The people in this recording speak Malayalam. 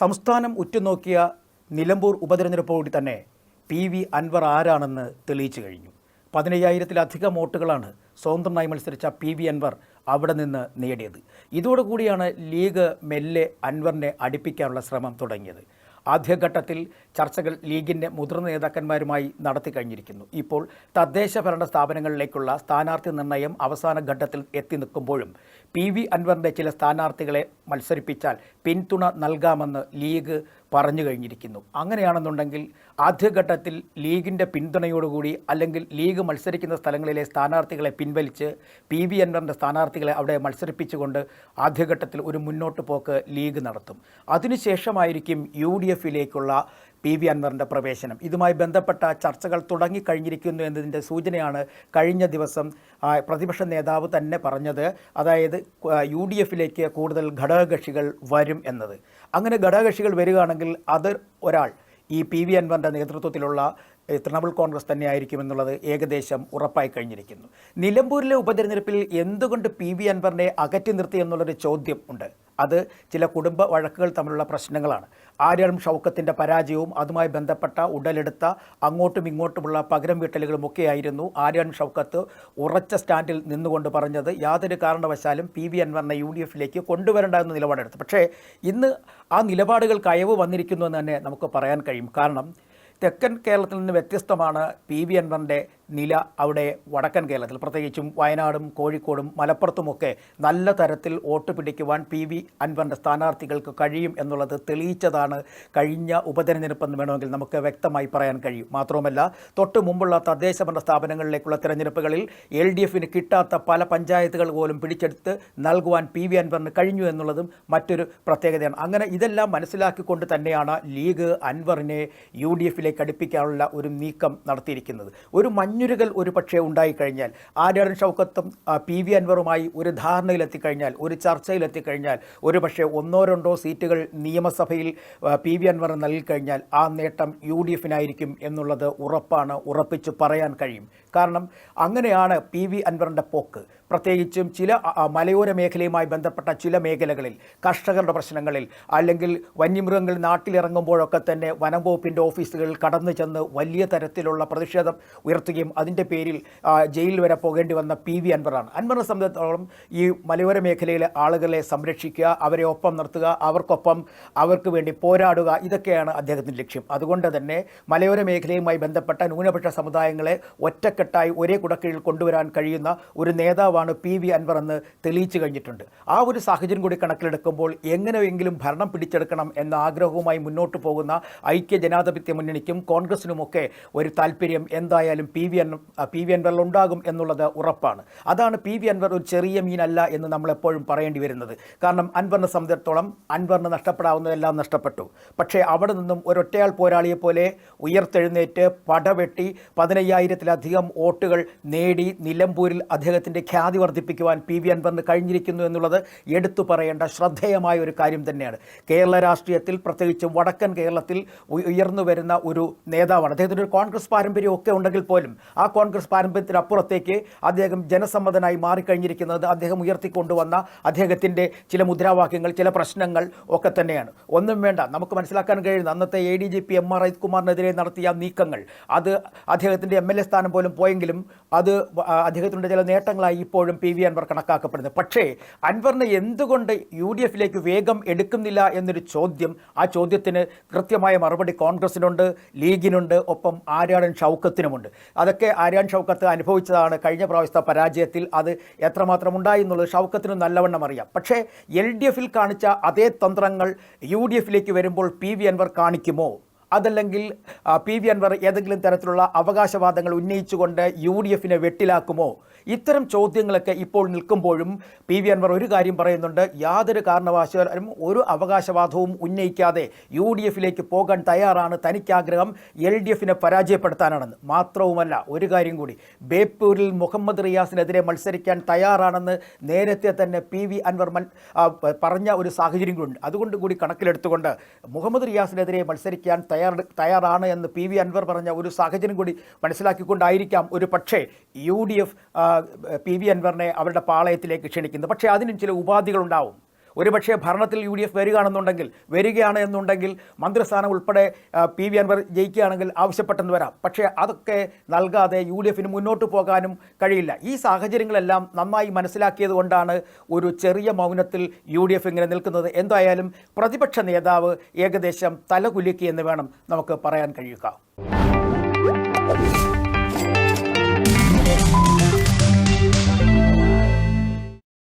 സംസ്ഥാനം ഉറ്റുനോക്കിയ നിലമ്പൂർ ഉപതെരഞ്ഞെടുപ്പോടി തന്നെ പി വി അൻവർ ആരാണെന്ന് തെളിയിച്ചു കഴിഞ്ഞു. പതിനയ്യായിരത്തിലധികം വോട്ടുകളാണ് സ്വതന്ത്രമായി മത്സരിച്ച പി വി അൻവർ അവിടെ നിന്ന് നേടിയത്. ഇതോടുകൂടിയാണ് ലീഗ് മെല്ലെ അൻവറിനെ അടുപ്പിക്കാനുള്ള ശ്രമം തുടങ്ങിയത്. ആദ്യഘട്ടത്തിൽ ചർച്ചകൾ ലീഗിന്റെ മുതിർന്ന നേതാക്കന്മാരുമായി നടത്തി കഴിഞ്ഞിരിക്കുന്നു. ഇപ്പോൾ തദ്ദേശ ഭരണ സ്ഥാപനങ്ങളിലേക്കുള്ള സ്ഥാനാർത്ഥി നിർണയം അവസാന ഘട്ടത്തിൽ എത്തി നിൽക്കുമ്പോഴും പി വി അൻവറിന്റെ ചില സ്ഥാനാർത്ഥികളെ മത്സരിപ്പിച്ചാൽ പിന്തുണ നൽകാമെന്ന് ലീഗ് പറഞ്ഞു കഴിഞ്ഞിരിക്കുന്നു. അങ്ങനെയാണെന്നുണ്ടെങ്കിൽ ആദ്യഘട്ടത്തിൽ ലീഗിന്റെ പിന്തുണയോടുകൂടി അല്ലെങ്കിൽ ലീഗ് മത്സരിക്കുന്ന സ്ഥലങ്ങളിലെ സ്ഥാനാർത്ഥികളെ പിൻവലിച്ച് പി വി അൻവറിന്റെ സ്ഥാനാർത്ഥികളെ അവിടെ മത്സരിപ്പിച്ചുകൊണ്ട് ആദ്യഘട്ടത്തിൽ ഒരു മുന്നോട്ട് പോക്ക് ലീഗ് നടത്തും. അതിനുശേഷമായിരിക്കും യു ഡി എഫിലേക്കുള്ള പി വി അൻവറിന്റെ പ്രവേശനം. ഇതുമായി ബന്ധപ്പെട്ട ചർച്ചകൾ തുടങ്ങിക്കഴിഞ്ഞിരിക്കുന്നു എന്നതിന്റെ സൂചനയാണ് കഴിഞ്ഞ ദിവസം പ്രതിപക്ഷ നേതാവ് തന്നെ പറഞ്ഞത്. അതായത് യു ഡി എഫിലേക്ക് കൂടുതൽ ഘടകകക്ഷികൾ വരും എന്നത്. അങ്ങനെ ഘടകകക്ഷികൾ വരികയാണെങ്കിൽ അത് ഒരാൾ ഈ പി വി അൻവറിന്റെ നേതൃത്വത്തിലുള്ള തൃണമൂൽ കോൺഗ്രസ് തന്നെയായിരിക്കും എന്നുള്ളത് ഏകദേശം ഉറപ്പായി കഴിഞ്ഞിരിക്കുന്നു. നിലമ്പൂരിലെ ഉപതെരഞ്ഞെടുപ്പിൽ എന്തുകൊണ്ട് പി വി അൻവറിനെ അകറ്റി നിർത്തി എന്നുള്ളൊരു ചോദ്യം ഉണ്ട്. അത് ചില കുടുംബ വഴക്കുകൾ തമ്മിലുള്ള പ്രശ്നങ്ങളാണ്. ആര്യാളം ഷൗക്കത്തിന്റെ പരാജയവും അതുമായി ബന്ധപ്പെട്ട ഉടലെടുത്ത അങ്ങോട്ടും ഇങ്ങോട്ടുമുള്ള പകരം വീട്ടലുകളും ഒക്കെയായിരുന്നു ആര്യാളം ഷൗക്കത്ത് ഉറച്ച സ്റ്റാൻഡിൽ നിന്നുകൊണ്ട് പറഞ്ഞത്. യാതൊരു കാരണവശാലും പി വി അൻവറിനെ യു ഡി എഫിലേക്ക് കൊണ്ടുവരേണ്ട എന്ന നിലപാടെടുത്തു പക്ഷേ ഇന്ന് ആ നിലപാടുകൾക്ക് അയവ് വന്നിരിക്കുന്നു എന്ന് തന്നെ നമുക്ക് പറയാൻ കഴിയും. കാരണം തെക്കൻ കേരളത്തിൽ നിന്ന് വ്യത്യസ്തമാണ് പി വി അൻവറിന്റെ നില അവിടെ വടക്കൻ കേരളത്തിൽ. പ്രത്യേകിച്ചും വയനാടും കോഴിക്കോടും മലപ്പുറത്തുമൊക്കെ നല്ല തരത്തിൽ വോട്ട് പിടിക്കുവാൻ പി വി അൻവറിന്റെ സ്ഥാനാർത്ഥികൾക്ക് കഴിയും എന്നുള്ളത് തെളിയിച്ചതാണ് കഴിഞ്ഞ ഉപതെരഞ്ഞെടുപ്പെന്ന് വേണമെങ്കിൽ നമുക്ക് വ്യക്തമായി പറയാൻ കഴിയും. മാത്രവുമല്ല തൊട്ട് മുമ്പുള്ള തദ്ദേശ ഭരണ സ്ഥാപനങ്ങളിലേക്കുള്ള തെരഞ്ഞെടുപ്പുകളിൽ എൽ ഡി എഫിന് കിട്ടാത്ത പല പഞ്ചായത്തുകൾ പോലും പിടിച്ചെടുത്ത് നൽകുവാൻ പി വി അൻവറിന് കഴിഞ്ഞു എന്നുള്ളതും മറ്റൊരു പ്രത്യേകതയാണ്. അങ്ങനെ ഇതെല്ലാം മനസ്സിലാക്കിക്കൊണ്ട് തന്നെയാണ് ലീഗ് അൻവറിനെ യു ഡി എഫിലേക്ക് അടുപ്പിക്കാനുള്ള ഒരു നീക്കം നടത്തിയിരിക്കുന്നത്. ഒരു മഞ്ഞുരുകൽ ഒരു പക്ഷേ ഉണ്ടായിക്കഴിഞ്ഞാൽ ആര്യാടൻ ഷൗക്കത്തും പി വി അൻവറുമായി ഒരു ധാരണയിലെത്തിക്കഴിഞ്ഞാൽ ഒരു ചർച്ചയിലെത്തിക്കഴിഞ്ഞാൽ ഒരു പക്ഷേ ഒന്നോ രണ്ടോ സീറ്റുകൾ നിയമസഭയിൽ പി വി അൻവർ നൽകിക്കഴിഞ്ഞാൽ ആ നേട്ടം യു ഡി എഫിനായിരിക്കും എന്നുള്ളത് ഉറപ്പാണ് ഉറപ്പിച്ച് പറയാൻ കഴിയും. കാരണം അങ്ങനെയാണ് പി വി അൻവറിന്റെ പോക്ക്. പ്രത്യേകിച്ചും ചില മലയോര മേഖലയുമായി ബന്ധപ്പെട്ട ചില മേഖലകളിൽ കർഷകരുടെ പ്രശ്നങ്ങളിൽ അല്ലെങ്കിൽ വന്യമൃഗങ്ങൾ നാട്ടിലിറങ്ങുമ്പോഴൊക്കെ തന്നെ വനം വകുപ്പിന്റെ ഓഫീസുകളിൽ കടന്നു ചെന്ന് വലിയ തരത്തിലുള്ള പ്രതിഷേധം ഉയർത്തുകയും അതിന്റെ പേരിൽ ജയിലിൽ വരെ പോകേണ്ടി വന്ന പി വി അൻവറാണ്. അൻവറിനെ സംബന്ധിച്ചിടത്തോളം ഈ മലയോര മേഖലയിലെ ആളുകളെ സംരക്ഷിക്കുക അവരെ ഒപ്പം നിർത്തുക അവർക്കൊപ്പം അവർക്ക് വേണ്ടി പോരാടുക ഇതൊക്കെയാണ് അദ്ദേഹത്തിന്റെ ലക്ഷ്യം. അതുകൊണ്ട് തന്നെ മലയോര മേഖലയുമായി ബന്ധപ്പെട്ട ന്യൂനപക്ഷ സമുദായങ്ങളെ ഒറ്റക്കെട്ടായി ഒരേ കുടക്കീഴിൽ കൊണ്ടുവരാൻ കഴിയുന്ന ഒരു നേതാവാണ് പി വി അൻവർ എന്ന് തെളിയിച്ചു കഴിഞ്ഞിട്ടുണ്ട്. ആ ഒരു സാഹചര്യം കൂടി കണക്കിലെടുക്കുമ്പോൾ എങ്ങനെയെങ്കിലും ഭരണം പിടിച്ചെടുക്കണം എന്ന ആഗ്രഹവുമായി മുന്നോട്ട് പോകുന്ന ഐക്യ ജനാധിപത്യ മുന്നണിക്കും കോൺഗ്രസിനുമൊക്കെ ഒരു താല്പര്യം എന്തായാലും പി വി അൻ പി വി അൻവറിൽ ഉണ്ടാകും എന്നുള്ളത് ഉറപ്പാണ്. അതാണ് പി വി അൻവർ ഒരു ചെറിയ മീനല്ല എന്ന് നമ്മളെപ്പോഴും പറയേണ്ടി വരുന്നത്. കാരണം അൻവറിനെ സംബന്ധിച്ചിടത്തോളം അൻവറിന് നഷ്ടപ്പെടാവുന്നതെല്ലാം നഷ്ടപ്പെട്ടു. പക്ഷേ അവിടെ നിന്നും ഒരൊറ്റയാൾ പോരാളിയെ പോലെ ഉയർത്തെഴുന്നേറ്റ് പടവെട്ടി പതിനയ്യായിരത്തിലധികം വോട്ടുകൾ നേടി നിലമ്പൂരിൽ അദ്ദേഹത്തിന്റെ ഖ്യാതി വർദ്ധിപ്പിക്കുവാൻ പി വി അൻവറിന് കഴിഞ്ഞിരിക്കുന്നു എന്നുള്ളത് എടുത്തു പറയേണ്ട ശ്രദ്ധേയമായ ഒരു കാര്യം തന്നെയാണ്. കേരള രാഷ്ട്രീയത്തിൽ പ്രത്യേകിച്ച് വടക്കൻ കേരളത്തിൽ ഉയർന്നു വരുന്ന ഒരു നേതാവാണ്. അദ്ദേഹത്തിന്റെ ഒരു കോൺഗ്രസ് പാരമ്പര്യമൊക്കെ ഉണ്ടെങ്കിൽ പോലും ആ കോൺഗ്രസ് പാരമ്പര്യത്തിനപ്പുറത്തേക്ക് അദ്ദേഹം ജനസമ്മതനായി മാറിക്കഴിഞ്ഞിരിക്കുന്നത് അദ്ദേഹം ഉയർത്തിക്കൊണ്ടുവന്ന അദ്ദേഹത്തിന്റെ ചില മുദ്രാവാക്യങ്ങൾ ചില പ്രശ്നങ്ങൾ ഒക്കെ തന്നെയാണ്. ഒന്നും വേണ്ട നമുക്ക് മനസ്സിലാക്കാൻ കഴിയുന്ന അന്നത്തെ A D G P M R അജിത്കുമാറിനെതിരെ നടത്തിയ നീക്കങ്ങൾ അത് അദ്ദേഹത്തിന്റെ എം എൽ എ സ്ഥാനം പോലും പോയെങ്കിലും അത് അദ്ദേഹത്തിന്റെ ചില നേട്ടങ്ങളായി ഇപ്പോഴും പി വി അൻവർ കണക്കാക്കപ്പെടുന്നത്. പക്ഷേ അൻവറിനെ എന്തുകൊണ്ട് യു ഡി എഫിലേക്ക് വേഗം എടുക്കുന്നില്ല എന്നൊരു ചോദ്യം ആ ചോദ്യത്തിന് കൃത്യമായ മറുപടി കോൺഗ്രസിനുണ്ട് ലീഗിനുണ്ട് ഒപ്പം ആര്യാടൻ ഷൗക്കത്തിനുമുണ്ട്. അതൊക്കെ ആര്യാൻ ഷൗക്കത്ത് അനുഭവിച്ചതാണ്. കഴിഞ്ഞ പ്രാവശ്യത്തെ പരാജയത്തിൽ അത് എത്രമാത്രം ഉണ്ടായി എന്നുള്ളത് ഷൗക്കത്തിന് നല്ലവണ്ണം അറിയാം. പക്ഷേ എൽ ഡി എഫിൽ കാണിച്ച അതേ തന്ത്രങ്ങൾ യു ഡി എഫിലേക്ക് വരുമ്പോൾ പി വി അൻവർ കാണിക്കുമോ? അതല്ലെങ്കിൽ പി വി അൻവർ ഏതെങ്കിലും തരത്തിലുള്ള അവകാശവാദങ്ങൾ ഉന്നയിച്ചുകൊണ്ട് യു ഡി എഫിനെ വെട്ടിലാക്കുമോ? ഇത്തരം ചോദ്യങ്ങളൊക്കെ ഇപ്പോൾ നിൽക്കുമ്പോഴും പി വി അൻവർ ഒരു കാര്യം പറയുന്നുണ്ട്. യാതൊരു കാരണവശാലും ഒരു അവകാശവാദവും ഉന്നയിക്കാതെ യു ഡി എഫിലേക്ക് പോകാൻ തയ്യാറാണ് തനിക്കാഗ്രഹം എൽ ഡി എഫിനെ പരാജയപ്പെടുത്താനാണെന്ന്. മാത്രവുമല്ല ഒരു കാര്യം കൂടി. ബേപ്പൂരിൽ മുഹമ്മദ് റിയാസിനെതിരെ മത്സരിക്കാൻ തയ്യാറാണെന്ന് നേരത്തെ തന്നെ പി വി അൻവർ പറഞ്ഞ ഒരു സാഹചര്യം കൂടി അതുകൊണ്ട് കൂടി കണക്കിലെടുത്തുകൊണ്ട് മുഹമ്മദ് റിയാസിനെതിരെ മത്സരിക്കാൻ തയ്യാർ തയ്യാറാണ് എന്ന് പി വി അൻവർ പറഞ്ഞ ഒരു സാഹചര്യം കൂടി മനസ്സിലാക്കിക്കൊണ്ടായിരിക്കാം ഒരു പക്ഷേ U D F P V അൻവറിനെ അവരുടെ പാളയത്തിലേക്ക് ക്ഷണിക്കുന്നത്. പക്ഷേ അതിനും ചില ഉപാധികളുണ്ടാവും. ഒരുപക്ഷെ ഭരണത്തിൽ യു ഡി എഫ് വരികയാണെന്നുണ്ടെങ്കിൽ വരികയാണ് എന്നുണ്ടെങ്കിൽ മന്ത്രിസ്ഥാനം ഉൾപ്പെടെ പി വി അൻവർ ജയിക്കുകയാണെങ്കിൽ ആവശ്യപ്പെട്ടെന്ന് വരാം. പക്ഷേ അതൊക്കെ നൽകാതെ യു ഡി എഫിന് മുന്നോട്ട് പോകാനും കഴിയില്ല. ഈ സാഹചര്യങ്ങളെല്ലാം നന്നായി മനസ്സിലാക്കിയത് കൊണ്ടാണ് ഒരു ചെറിയ മൗനത്തിൽ യു ഡി എഫ് ഇങ്ങനെ നിൽക്കുന്നത്. എന്തായാലും പ്രതിപക്ഷ നേതാവ് ഏകദേശം തലകുലുക്കി എന്ന് വേണം നമുക്ക് പറയാൻ കഴിയുക.